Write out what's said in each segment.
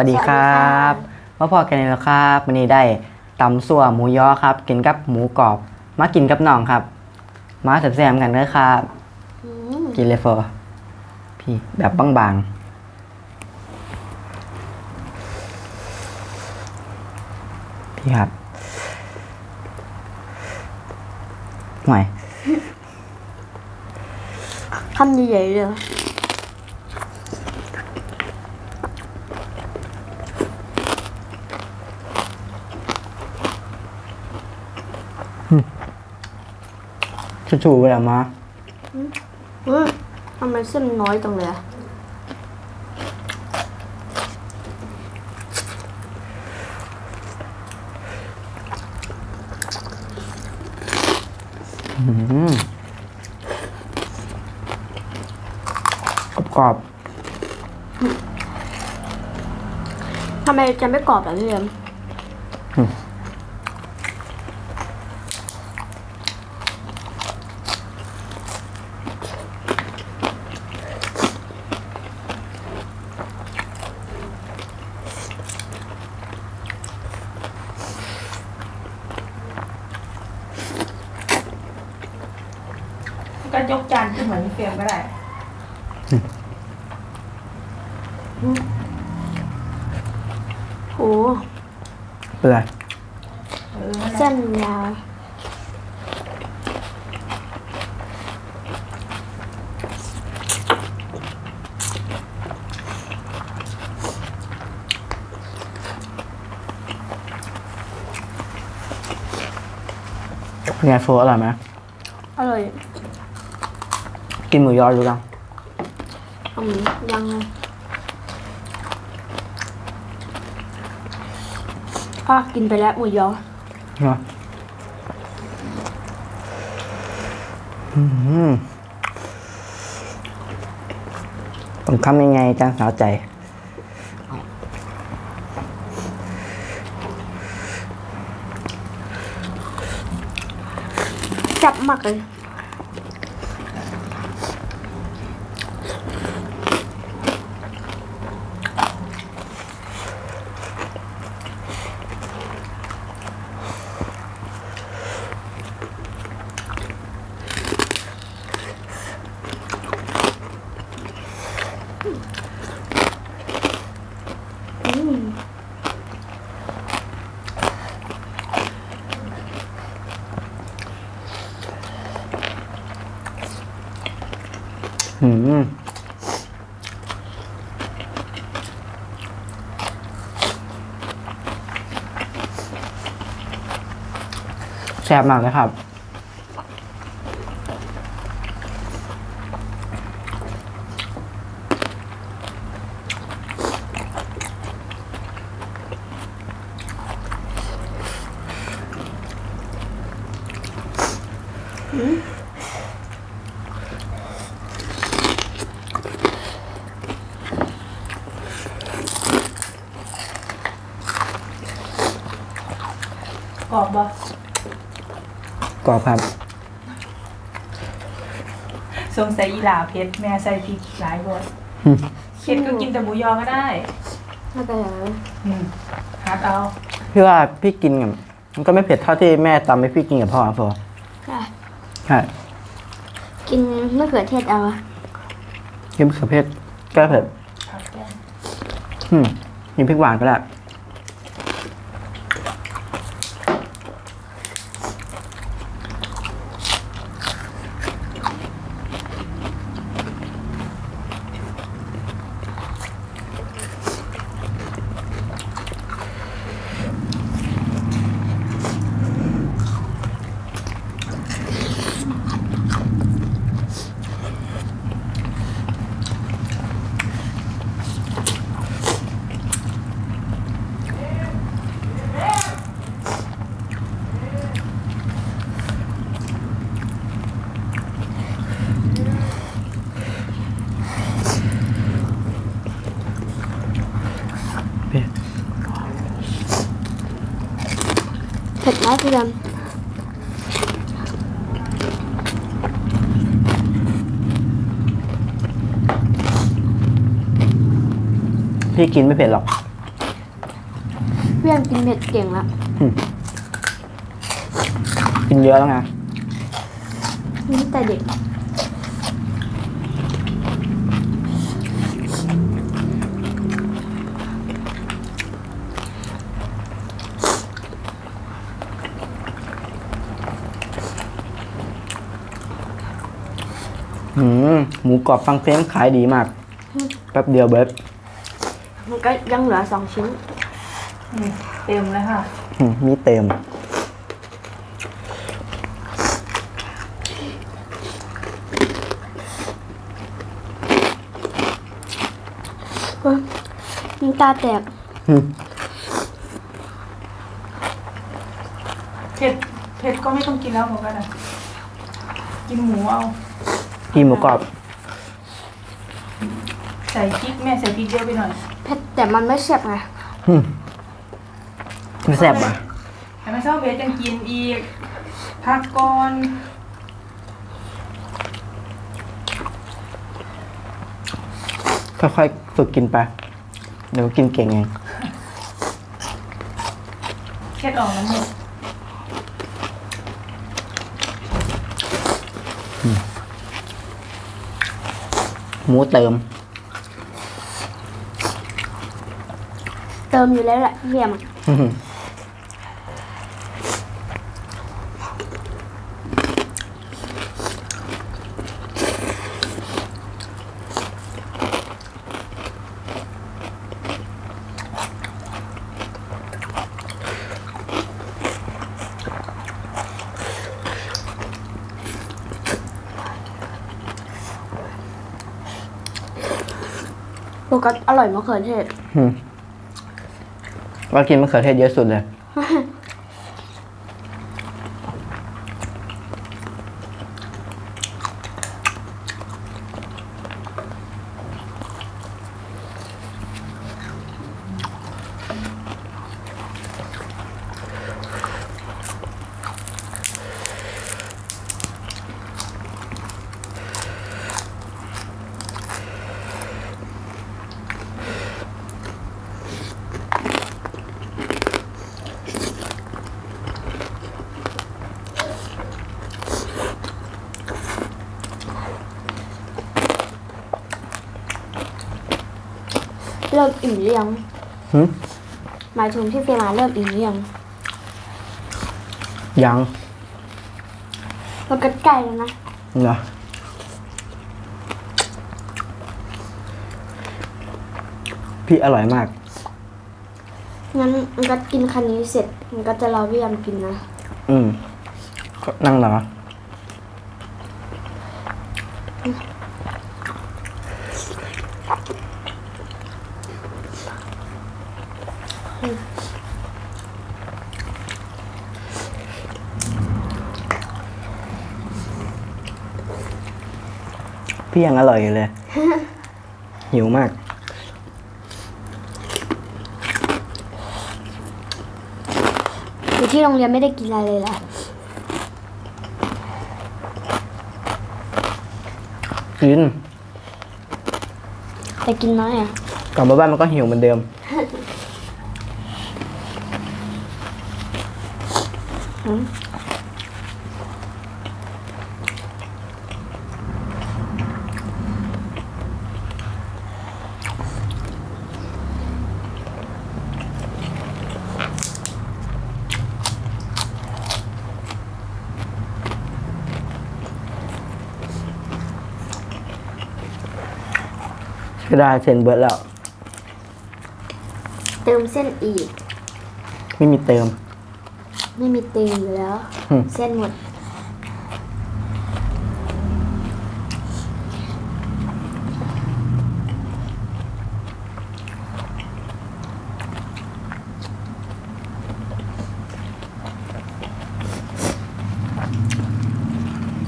สวัสดีครับมาพอกันแล้วครับวันนี้ได้ตำสั่วหมูยอครับ กินกับหมูกรอบ มากินกับน้องครับ มาแซ่บๆกันเลยครับอืมกินเลยเฟอร์พี่แบบบางๆ พี่ครับหน่อยคำใหญ่ๆเลย ชูๆไปแล้วมาอืมทำไมเส้นน้อยจังเลยอะอืมกรอบทำไมจะไม่กรอบแบบพี่เอ็ม ก็ยกจานขึ้นเหมือนพี่เฟรมก็ได้โหๆเปื่อยเออนั่นแหละเส้นยาวเป็นไงโฟอร่อยไหมอร่อย กินหมูยอรู้ยังอืมยังไงอะกินไปแล้วหมูยอเนาะอืมต้องทำยังไงจังสาวใจ จับมากเลย อืม อืมแซ่บมากเลยครับ กรอบบ่กรอบครับสงสัยอีหลาเพชรแม่ใส่พริกหลายบ่อืมเค็ดก็กินแต่หมูยอก็ได้ไม่เป็นไรอืมฮัดเอาพี่ว่าพี่กินกับมันก็ไม่เผ็ดเท่าที่แม่ตำให้พี่กินกับพ่อครับพ่อค่ะใช่กินมะเขือเทศเอาอะกินมะเขือเทศก็เผ็ดผัดแกงอืมกินพริกหวานก็ได้ ผ็ดไหมพี่เอ็มพี่กินไม่เผ็ดหรอก เพื่อนกินเผ็ดเก่งละกินเยอะแล้วไงนี่แต่เด็ก หืมหมูกรอบฟังเฟ้มขายดีมาก แป๊บเดียวเบิร์ดมันก็ยังเหลือสองชิ้นนี่เต็มเลยค่ะหืมมีเต็มเฮ้ยน้ำตาแตกหืมเผ็ดเผ็ดก็ไม่ต้องกินแล้วเหมือนกันนะกินหมูเอา กินหมูกรอบ ใส่พริกแม่ใส่พริกเยอะไปหน่อย เผ็ดแต่มันไม่แซ่บไงหืมไม่แซ่บอะแต่ไม่ชอบเผ็ดยังกินอีกพักก่อนค่อยๆฝึกกินไปเดี๋ยวกินเก่งเองแค่ออกน้ำหมด หมูเติม เติมอยู่แล้วแหละเรียม อะอื้อหือโฟกัสอร่อยมะเขือเทศหืมว่ากินมะเขือเทศเยอะสุดเลย เริ่มอิ่มหรือยังหืมหมายถึงที่เฟยมาเริ่มอิ่มหรือยังยังโฟกัสใกล้แล้วนะเหรอพี่อร่อยมาก งั้นมันก็กินคันนี้เสร็จ มันก็จะรอพี่ยมกินนะ อืมก็นั่งเหรอ พี่ยังอร่อยอยู่เลย หิวมาก อยู่ที่โรงเรียนไม่ได้กินอะไรเลยล่ะ กิน แต่กินน้อยอะ กลับมาบ้านมันก็หิวเหมือนเดิม อืม ก็ได้เซ็นเบิร์ดแล้ว เติมเส้นอีก ไม่มีเติม ไม่มีเติมอยู่แล้วอืมเส้นหมด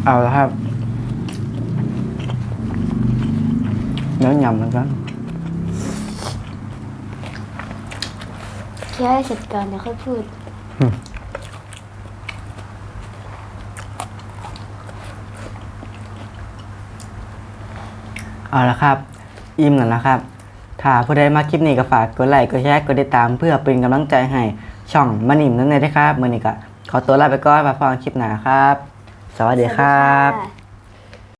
เอาแล้วครับ แล้วยำแล้วกันเคี่ยวให้เสร็จก่อนเดี๋ยวค่อยพูด เอาละครับ อิ่มแล้วนะครับ ถ้าผู้ใดมาคลิปนี้ก็ฝากกดไลค์กดแชร์กดติดตาม เพื่อเป็นกำลังใจให้ช่องมันอิ่มนั่นเองนะครับมือนี้ก็ขอตัวลาไปก่อนมาฟังคลิปหน้าครับ สวัสดีครับ